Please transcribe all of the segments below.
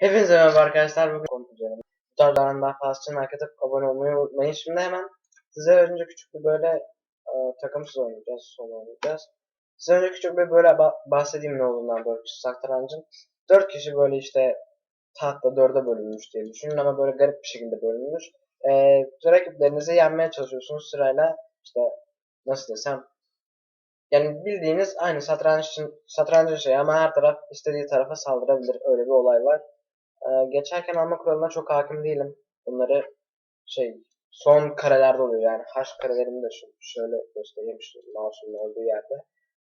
Hepinize merhaba arkadaşlar. Bugün konu üzerine. Bu tarz daha fazla için like atıp abone olmayı unutmayın. Şimdi hemen size önce küçük bir böyle e, takımsız oynayacağız. Solo oynayacağız. Size önce küçük bir böyle ba- bahsedeyim ne olduğundan böyle satrancın. 4 kişi böyle işte tahta 4'e bölünmüş diye düşünün ama böyle garip bir şekilde bölünmüş. E, rakiplerinizi yenmeye çalışıyorsunuz sırayla işte nasıl desem yani bildiğiniz aynı satrançın satrancın şey ama her taraf istediği tarafa saldırabilir. Öyle bir olay var. Ee, geçerken alma kuralına çok hakim değilim. Bunları şey son karelerde oluyor yani haş karelerini de şu, şöyle göstereyim şu mouse'un olduğu yerde.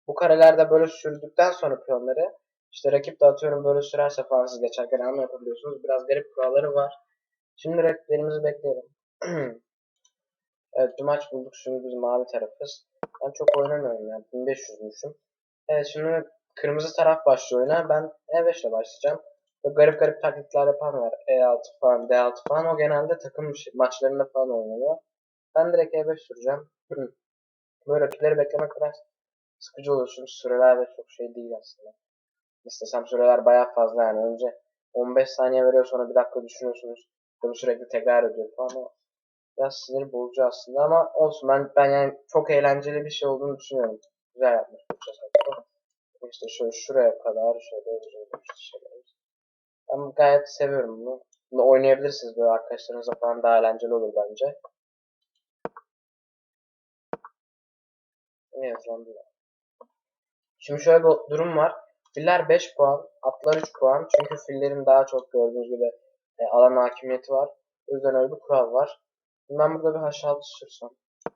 Bu karelerde böyle sürdükten sonra piyonları işte rakip de atıyorum böyle sürerse falan siz geçerken alma yapabiliyorsunuz. Biraz garip kuralları var. Şimdi rakiplerimizi bekleyelim. evet maç bulduk. Şimdi biz mavi tarafız. Ben çok oynamıyorum ya. 1500'müşüm. Evet şimdi kırmızı taraf başlıyor oyuna. Ben E5 ile başlayacağım. Böyle garip garip taktikler yapan var. E6 falan, D6 falan. O genelde takım şey- maçlarında falan oynuyor. Ben direkt E5 süreceğim. Böyle rakipleri beklemek biraz sıkıcı oluyor. Çünkü süreler de çok şey değil aslında. İstesem süreler bayağı fazla yani. Önce 15 saniye veriyor sonra bir dakika düşünüyorsunuz. Bunu sürekli tekrar ediyor falan. O biraz sinir bozucu aslında ama olsun. Ben, ben yani çok eğlenceli bir şey olduğunu düşünüyorum. Güzel yapmış bu. İşte şöyle şuraya kadar şöyle şöyle işte şeyler. Ben gayet seviyorum bunu. Bunu oynayabilirsiniz böyle arkadaşlarınızla falan daha eğlenceli olur bence. Ne yazılan bu? Şimdi şöyle bir durum var. Filler 5 puan, atlar 3 puan. Çünkü fillerin daha çok gördüğünüz gibi e, alan hakimiyeti var. O yüzden öyle bir kural var. Ben burada bir H6 sürsem.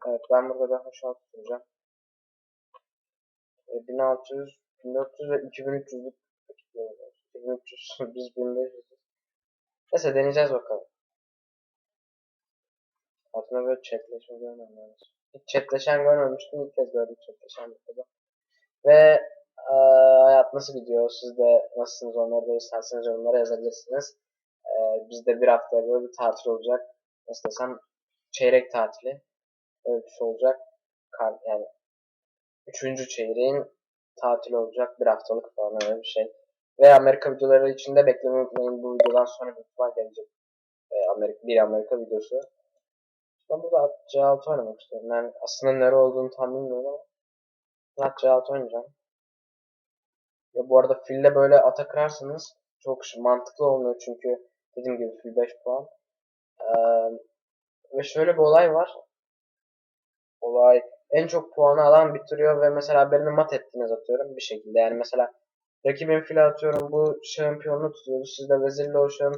Evet ben burada bir H6 süreceğim. E, 1600, 1400 ve 2300'lük 2300, biz 1500. Neyse deneyeceğiz bakalım. Altına böyle chatleşme görmem lazım. Hiç chatleşen görmemiştim. İlk kez gördüm chatleşen bir kere. Ve eee, hayat nasıl gidiyor? Siz de nasılsınız? Onları da isterseniz yorumlara yazabilirsiniz. Eee bizde bir hafta böyle bir tatil olacak. Nasıl desem çeyrek tatili. Öyle bir şey olacak. Yani üçüncü çeyreğin tatil olacak. Bir haftalık falan öyle bir şey. Ve Amerika videoları için de beklemeyi unutmayın. Bu videodan sonra bir ihtimal gelecek. Eee, Amerika, bir Amerika videosu. Ben burada C6 oynamak istiyorum. Yani aslında nere olduğunu tam bilmiyorum ama ben C6 oynayacağım. Ya bu arada fille böyle ata kırarsanız çok mantıklı olmuyor çünkü dediğim gibi fil 5 puan. Ee, ve şöyle bir olay var. Olay en çok puanı alan bitiriyor ve mesela birini mat ettiniz atıyorum bir şekilde. Yani mesela rakibin file atıyorum bu şampiyonluğu tutuyordu. Siz de vezirle o şamp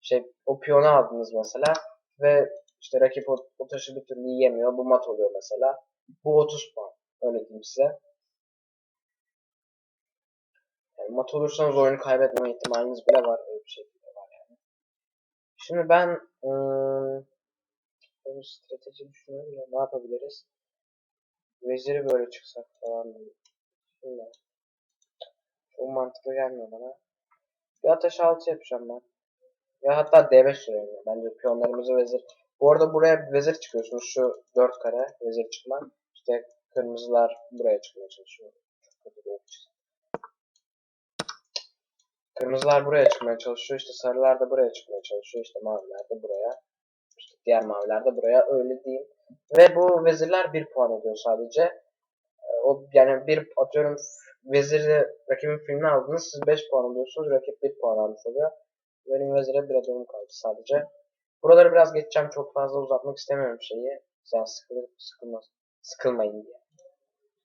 şey o piyonu aldınız mesela ve işte rakip o, o taşı bir türlü yiyemiyor. Bu mat oluyor mesela. Bu 30 puan. Öyle diyeyim size. Yani mat olursanız oyunu kaybetme ihtimaliniz bile var. Öyle bir bile var yani. Şimdi ben ıı, bir strateji düşünüyorum ya ne yapabiliriz? Veziri böyle çıksak falan. Şimdi çok mantıklı gelmiyor bana. Bir ateş altı yapacağım ben. Ya hatta D5 süreyim. Bence piyonlarımızı vezir. Bu arada buraya vezir çıkıyorsunuz. Şu 4 kare vezir çıkma. İşte kırmızılar buraya çıkmaya çalışıyor. Çok kötü bir. Kırmızılar buraya çıkmaya çalışıyor. İşte sarılar da buraya çıkmaya çalışıyor. İşte maviler de buraya. İşte diğer maviler de buraya. Öyle diyeyim. Ve bu vezirler 1 puan ediyor sadece. Ee, O yani bir atıyorum veziri rakibin filmini aldınız. Siz 5 puan alıyorsunuz. Rakip 1 puan almış oluyor. Benim vezire bir adımım kaldı sadece. Buraları biraz geçeceğim. Çok fazla uzatmak istemiyorum şeyi. Sen sıkılır, sıkılmaz, sıkılmayın diye.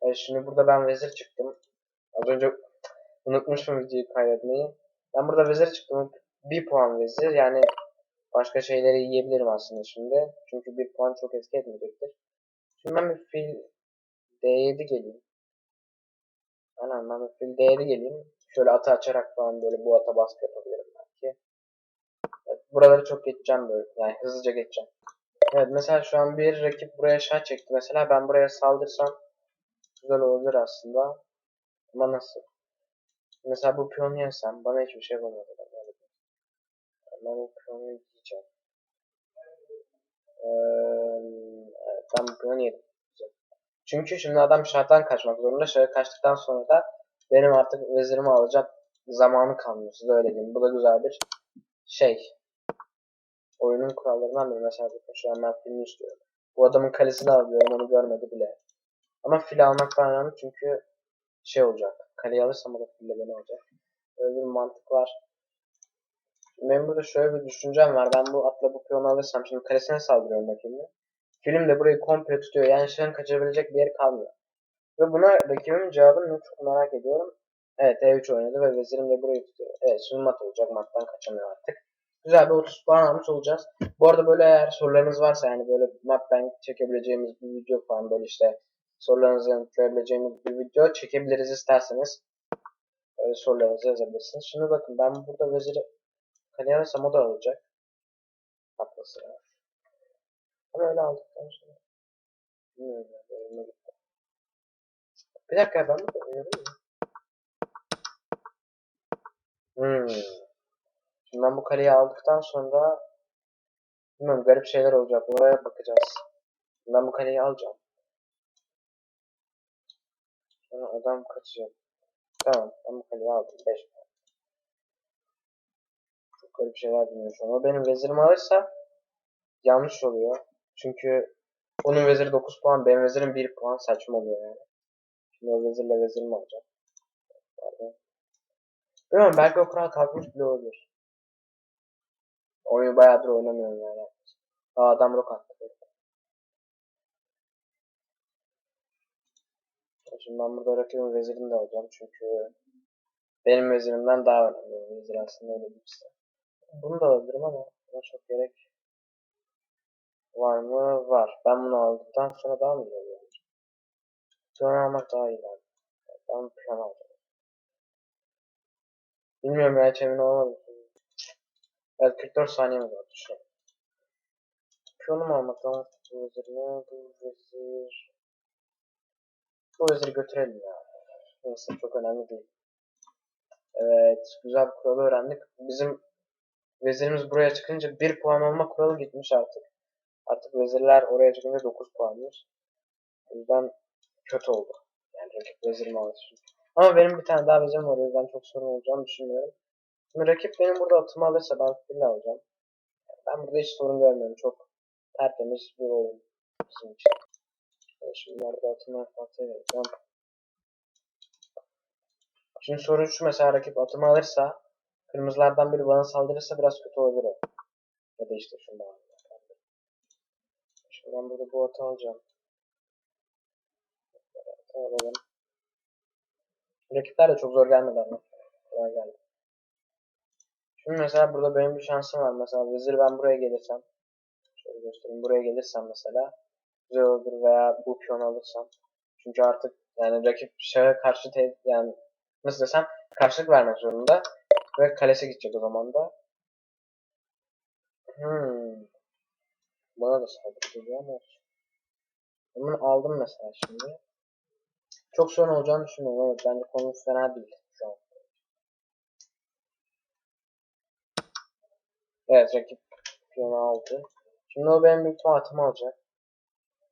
Evet, şimdi burada ben vezir çıktım. Az önce unutmuşum videoyu kaydetmeyi. Ben burada vezir çıktım. 1 puan vezir. Yani başka şeyleri yiyebilirim aslında şimdi. Çünkü 1 puan çok etki etmeyecektir. Şimdi ben bir fil D7 geleyim. Aynen ben fil D7 geleyim. Şöyle atı açarak falan böyle bu ata baskı yapabilirim belki. Evet, buraları çok geçeceğim böyle. Yani hızlıca geçeceğim. Evet mesela şu an bir rakip buraya şah çekti. Mesela ben buraya saldırsam güzel olabilir aslında. Ama nasıl? Mesela bu piyonu yesem bana hiçbir şey öyle diyeyim. Ben bu piyonu yiyeceğim. Ee, evet, ben bu piyonu yedim. Çünkü şimdi adam şahtan kaçmak zorunda. Şöyle kaçtıktan sonra da benim artık vezirimi alacak zamanı kalmıyor. Size öyle diyeyim. Bu da güzel bir şey oyunun kurallarından biri mesela bakın şu an ben filmi istiyorum. Bu adamın kalesini alıyorum onu görmedi bile. Ama fil almak daha önemli çünkü şey olacak. Kaleyi alırsam o da fille beni alacak. Öyle bir mantık var. Benim burada şöyle bir düşüncem var. Ben bu atla bu piyonu alırsam şimdi kalesine saldırıyorum rakibime. Film de burayı komple tutuyor. Yani şu an kaçabilecek bir yer kalmıyor. Ve buna rakibimin cevabını çok merak ediyorum. Evet E3 oynadı ve vezirim de burayı tutuyor. Evet şimdi mat olacak. Mattan kaçamıyor artık. Güzel bir 30 puan almış olacağız. Bu arada böyle eğer sorularınız varsa yani böyle mat bank çekebileceğimiz bir video falan böyle işte sorularınızı yanıtlayabileceğimiz bir video çekebiliriz isterseniz. Öyle sorularınızı yazabilirsiniz. Şimdi bakın ben burada veziri kaleye alırsam o da alacak. Haklısın ya. Ama öyle aldıktan sonra. Bilmiyorum ya. elime gitti. Bir dakika ben mi oynuyorum ya? Hmm. Şimdi ben bu kaleyi aldıktan sonra bilmiyorum garip şeyler olacak. Oraya bakacağız. Şimdi ben bu kaleyi alacağım. Sonra adam kaçacak. Tamam ben bu kaleyi aldım. 5 puan. Çok garip şeyler an. O benim vezirimi alırsa yanlış oluyor. Çünkü onun veziri 9 puan, benim vezirim 1 puan saçma oluyor yani. Şimdi o vezirle vezirimi alacağım. Pardon. Bilmiyorum belki o kural kalkmış bile olabilir. Oyunu bayağıdır oynamıyorum yani. Aa adam rock attı. Şimdi ben burada rakibin vezirini de alacağım çünkü benim vezirimden daha önemli. Vezir aslında öyle birisi. Bunu da alabilirim ama buna çok gerek var mı? Var. Ben bunu aldıktan sonra daha mı iyi oluyor? Piyon almak daha iyi abi. Ben piyon alacağım. Bilmiyorum ya hiç emin. Evet 44 saniyemiz var. Düşünelim. Piyonu mu almak lazım? Bu vezir ne? Bu vezir... Bu veziri götürelim ya. Neyse çok önemli değil. Evet güzel bir kuralı öğrendik. Bizim vezirimiz buraya çıkınca 1 puan olma kuralı gitmiş artık. Artık vezirler oraya çıkınca 9 puanmış. O yüzden kötü oldu. Yani rakip vezirimi aldı şimdi. Ama benim bir tane daha vezirim var o yüzden çok sorun olacağını düşünmüyorum. Şimdi rakip benim burada atımı alırsa ben fili alacağım. Ben burada hiç sorun görmüyorum. Çok tertemiz bir oyun bizim için. Şimdi burada atımı atmaya vereceğim. Şimdi sorun şu mesela rakip atımı alırsa kırmızılardan biri bana saldırırsa biraz kötü olabilir o. Ya da işte şundan. Şimdi ben burada bu atı alacağım. Atı alalım. Rakipler de çok zor gelmedi ama. Kolay geldi. Şimdi mesela burada benim bir şansım var. Mesela vezir ben buraya gelirsem. Şöyle göstereyim. Buraya gelirsem mesela. Güzel olur veya bu piyonu alırsam. Çünkü artık yani rakip şeye karşı te yani nasıl desem karşılık vermek zorunda. Ve kalesi gidecek o zaman da. Hmm. Bana da saldırı geliyor ama olsun. Ben aldım mesela şimdi. Çok sorun olacağını düşünmüyorum. Evet bence konu fena değil şu an. Evet rakip piyonu aldı. Şimdi o benim büyük ihtimal atımı alacak.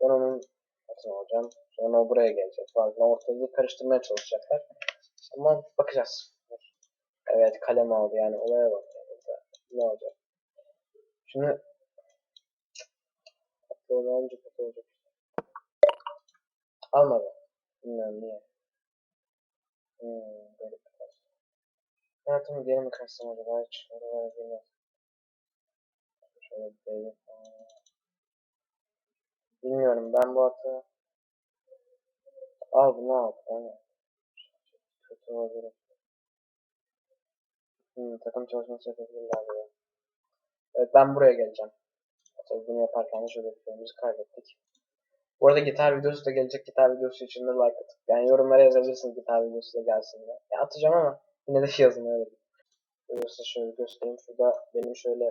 Ben onun atını alacağım. Sonra o buraya gelecek. Falan ortalığı karıştırmaya çalışacaklar. Ama bakacağız. Evet kalem aldı yani olaya bak. Yani. Ne olacak? Şimdi onu alınca kötü olacak. Almadı. Bilmiyorum niye. Hmm, böyle bir kaç. Hayatımı geri mi kaçsam acaba hiç oralara girmez. Şöyle bir falan. Bilmiyorum ben bu atı al bunu al. Yani. Kötü olabilir. Hmm, takım çalışması yapabilirler diye. Evet ben buraya geleceğim. Tabii bunu yaparken de şeyimizi kaybettik. Bu arada gitar videosu da gelecek. Gitar videosu için de like atıp yani yorumlara yazabilirsiniz gitar videosu da gelsin diye. Ya atacağım ama yine de yazın öyle. Size şöyle göstereyim. Şurada benim şöyle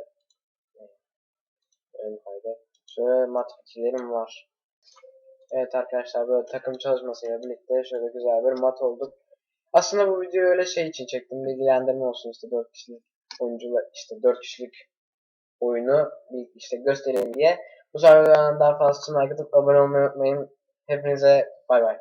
en fayda. Şöyle mat fikirlerim var. Evet arkadaşlar böyle takım çalışmasıyla birlikte şöyle güzel bir mat olduk. Aslında bu videoyu öyle şey için çektim. Bilgilendirme olsun işte 4 kişilik oyuncular işte 4 kişilik oyunu bir işte göstereyim diye. Bu sefer daha fazla like atıp abone olmayı unutmayın. Hepinize bay bay.